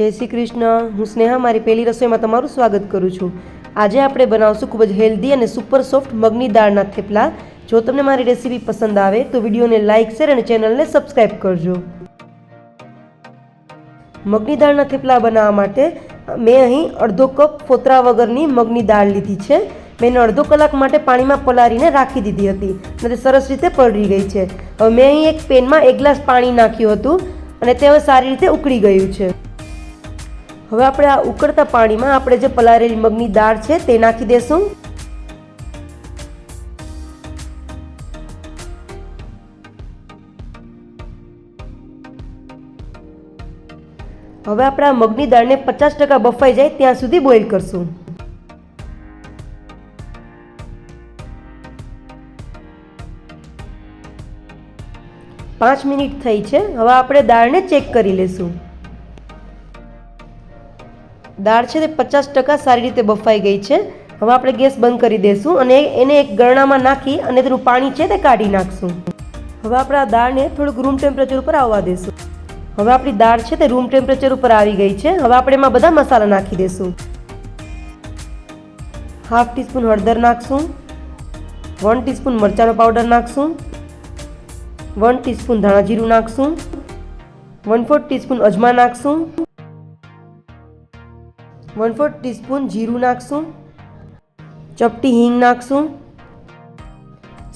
જય શ્રી કૃષ્ણ. હું સ્નેહા, મારી પહેલી રસોઈમાં તમારું સ્વાગત કરું છું. આજે આપણે બનાવશું ખૂબ જ હેલ્ધી અને સુપર સોફ્ટ મગની દાળના થેપલા. જો તમને મારી રેસીપી પસંદ આવે, તો વિડીયોને લાઇક શેર અને ચેનલને સબસ્ક્રાઈબ કરજો. મગની દાળના થેપલા બનાવવા માટે મેં અહીં અડધો કપ ફોતરા વગરની મગની દાળ લીધી છે. મેં અડધો કલાક માટે પાણીમાં પલાળીને રાખી દીધી હતી. અને સરસ રીતે પલળી ગઈ છે. હવે મેં અહીં એક પેનમાં એક ગ્લાસ પાણી નાખ્યું હતું અને તે હવે સારી રીતે ઉકળી ગયું છે. હવે આપણે આ ઉકળતા પાણીમાં આપણે જે પલાળેલી મગની દાળ છે તે નાખી દેશું. હવે આપણે મગની દાળને પચાસ ટકા બફાઈ જાય ત્યાં સુધી બોઇલ કરશું. પાંચ મિનિટ થઈ છે. હવે આપણે દાળને ચેક કરી લેશું. દાળ છે તે પચાસ ટકા સારી રીતે બફાઈ ગઈ છે. હવે આપણે ગેસ બંધ કરી દઈશું અને એને એક ગરણામાં નાખી અને તેનું પાણી છે તે કાઢી નાખશું. હવે આપણે આ દાળને થોડુંક રૂમ ટેમ્પરેચર ઉપર આવવા દઈશું હવે આપણી દાળ છે તે રૂમ ટેમ્પરેચર ઉપર આવી ગઈ છે. હવે આપણે એમાં બધા મસાલા નાખી દઈશું હાફ ટીસ્પૂન હળદર નાખશું. વન ટીસ્પૂન મરચાંનો પાવડર નાખશું. વન ટીસ્પૂન ધાણા જીરું નાખશું. વન ફોર્થ ટીસ્પૂન અજમા નાખશું. વન ફોર્થ ટીસ્પૂન જીરું નાખશું, ચપટી હિંગ નાખશું,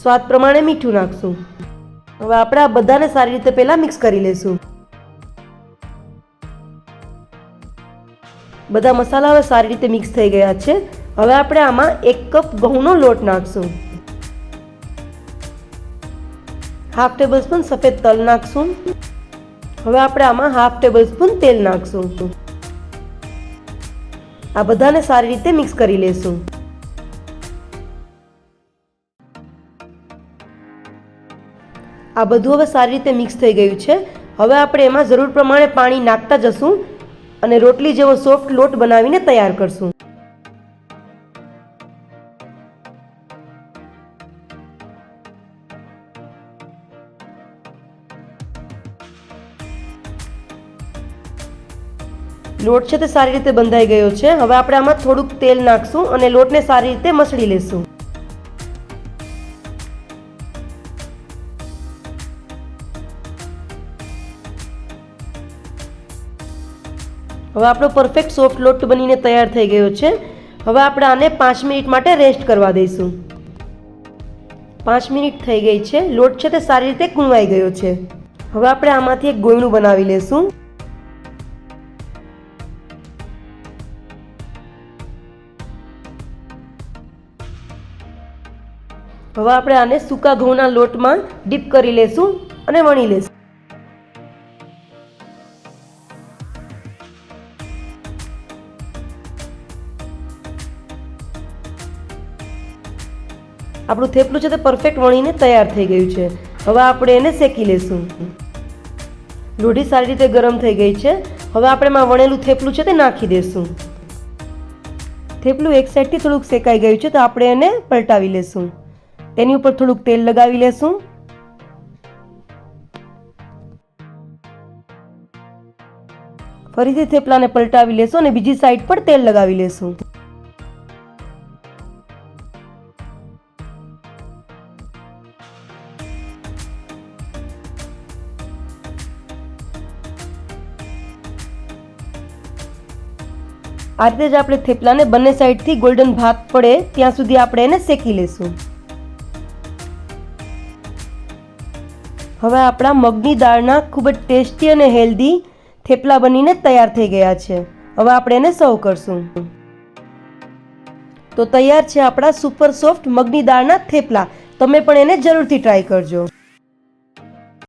સ્વાદ પ્રમાણે મીઠું નાખશું. હવે આપણે આ બધાને સારી રીતે પહેલાં મિક્સ કરી લેશું. બધા મસાલા હવે સારી રીતે મિક્સ થઈ ગયા છે. હવે આપણે આમાં એક કપ ઘઉંનો લોટ નાખશું. હાફ ટેબલ સ્પૂન સફેદ તલ નાખશું. હવે આપણે આમાં હાફ ટેબલ સ્પૂન તેલ નાખશું. આ બધાને સારી રીતે મિક્સ કરી લેશું. આ બધું હવે સારી રીતે મિક્સ થઈ ગયું છે. હવે આપણે એમાં જરૂર પ્રમાણે પાણી નાખતા જશું અને રોટલી જેવો સોફ્ટ લોટ બનાવીને તૈયાર કરશું. લોટ છે તે સારી રીતે બંધાઈ ગયો છે. હવે આપણે આમાં થોડુંક તેલ નાખશું અને લોટને સારી રીતે મસળી લેશું. હવે આપણો પરફેક્ટ સોફ્ટ લોટ બનીને તૈયાર થઈ ગયો છે. હવે આપણે આને પાંચ મિનિટ માટે રેસ્ટ કરવા દઈશું. પાંચ મિનિટ થઈ ગઈ છે. લોટ છે તે સારી રીતે કુંવાઈ ગયો છે. હવે આપણે આમાંથી એક ગોયણું બનાવી લેશું. હવે આપણે આને સૂકા ઘઉંના લોટમાં ડીપ કરી લેશું અને વણી લેશું. આપણું થેપલું છે તે પરફેક્ટ વણીને તૈયાર થઈ ગયું છે. હવે આપણે એને શેકી લેશું. લોઢી સારી રીતે ગરમ થઈ ગઈ છે. હવે આપણે એમાં વણેલું થેપલું છે તે નાખી દઈશું થેપલું એક સાઈડથી થોડુંક શેકાઈ ગયું છે તો આપણે એને પલટાવી લેશું. તેની ઉપર થોડુંક તેલ લગાવી લેશું. ફરીથી થેપલાને પલટાવી લેશું અને બીજી સાઈડ પર તેલ લગાવી લેશું. આ રીતે જ આપણે થેપલાને બંને સાઈડથી ગોલ્ડન ભાત પડે ત્યાં સુધી આપણે એને શેકી લેશું. હવે આપણા મગની દાળના ખૂબ જ ટેસ્ટી અને હેલ્ધી થેપલા બનીને તૈયાર થઈ ગયા છે. હવે આપણે એને સર્વ કરશું. તો તૈયાર છે આપણા સુપર સોફ્ટ મગની દાળના થેપલા. તમે પણ એને જરૂરથી ટ્રાય કરજો.